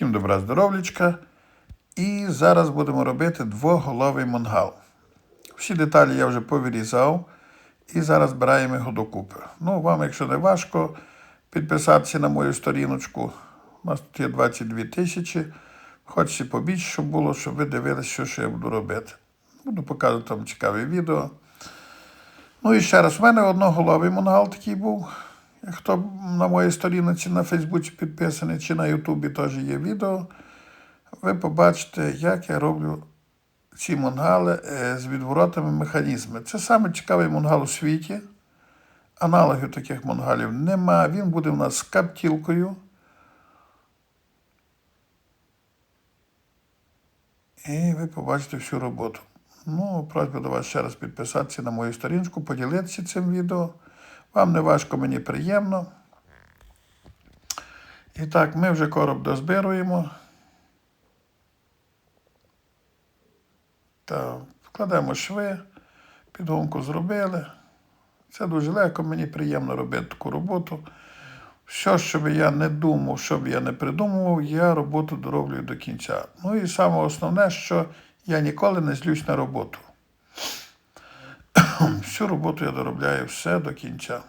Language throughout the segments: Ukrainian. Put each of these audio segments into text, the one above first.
Всім добра здоров'ячка. І зараз будемо робити двоголовий мангал. Всі деталі я вже повирізав і зараз збираємо його докупи. Ну, вам, якщо не важко, підписатися на мою сторіночку. У нас тут є 22 тисячі. Хочеться побільше, щоб було, щоб ви дивилися, що, що я буду робити. Буду показувати вам цікаві відео. Ну і ще раз, в мене одноголовий мангал такий був. Хто на моїй сторінці на Фейсбуці підписаний чи на Ютубі теж є відео, ви побачите, як я роблю ці мангали е, з відворотами механізми. Це саме цікавий мангал у світі. Аналогів таких мангалів нема. Він буде у нас з каптілкою. І ви побачите всю роботу. Ну, просьба до вас ще раз підписатися на мою сторінку, поділитися цим відео. Вам не важко, мені приємно. І так, ми вже короб дозбируємо. Та вкладаємо шви, підгонку зробили. Це дуже легко, мені приємно робити таку роботу. Що, що би я не думав, що б я не придумував, я роботу дороблюю до кінця. Ну і саме основне, що я ніколи не злюсь на роботу. Всю роботу я доробляю все до кінця.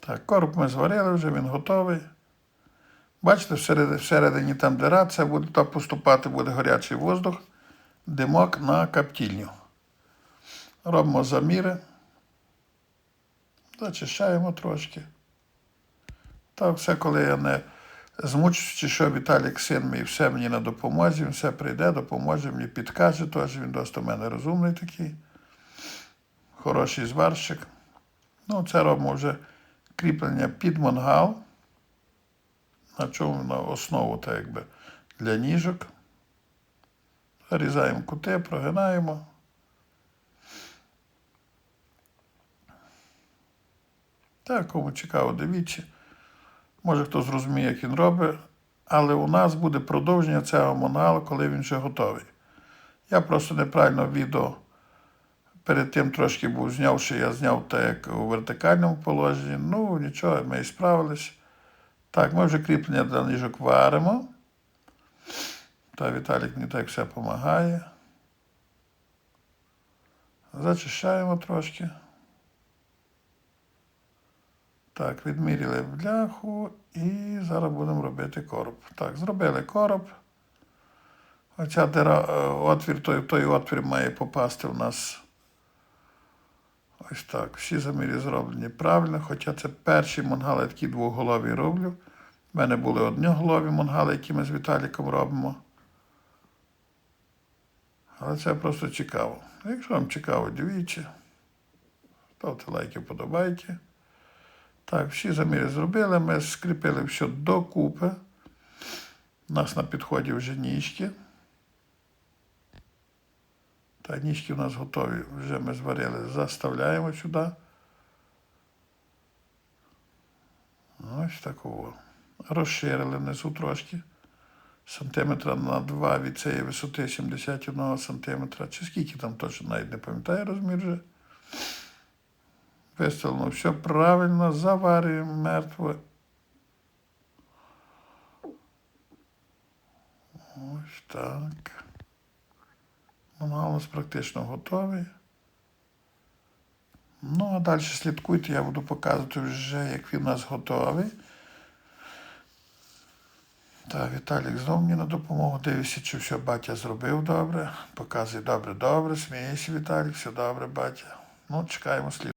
Так, короб ми зварили вже, він готовий. Бачите, всередині, всередині там дира, це буде то поступати буде гарячий воздух, димок на каптільню. Робимо заміри. Зачищаємо трошки. Та все, коли я не чи що Віталік син мій все мені на допомозі, він все прийде, допоможе мені, підкаже, теж він досить мене розумний такий. Хороший зварщик. Ну, це робимо вже кріплення під мангал. На чому на основу так якби для ніжок. Зарізаємо кути, прогинаємо. Так, кому цікаво, дивіться. Може хто зрозуміє, як він робить, але у нас буде продовження цього мангалу, коли він вже готовий. Я просто неправильно відео перед тим трошки був зняв, що я зняв так як у вертикальному положенні. Ну, нічого, ми і справились. Так, ми вже кріплення для ніжок варимо. Та Віталік мені так все допомагає. Зачищаємо трошки. Так, відміряли бляху і зараз будемо робити короб. Так, зробили короб. Оця дира, е, отвір, той, той отвір має попасти в нас. Ось так. Всі заміри зроблені правильно, хоча це перші мангали, такі двоголові роблю. У мене були одноголові мангали, які ми з Віталіком робимо. Але це просто цікаво. Якщо вам цікаво, дивіться. Ставте лайки, подобайки. Так, всі заміри зробили. Ми скріпили все докупи. У нас на підході вже ніжки. Та ніжки у нас готові. Вже ми зварили. Заставляємо сюди. Ось такого. Розширили внизу трошки. Сантиметра на 2 від цієї висоти 71 сантиметра. Чи скільки там точно навіть не пам'ятаю розмір вже. Виставлено все правильно, заварюємо мертве. Ось так. Нас практично готовий. Ну, а далі слідкуйте, я буду показувати вже, як він у нас готовий. Так, Віталік знов мені на допомогу. Дивися, чи все батя зробив добре. Показує добре, добре. Смієшся, Віталік, все добре, батя. Ну, чекаємо слід.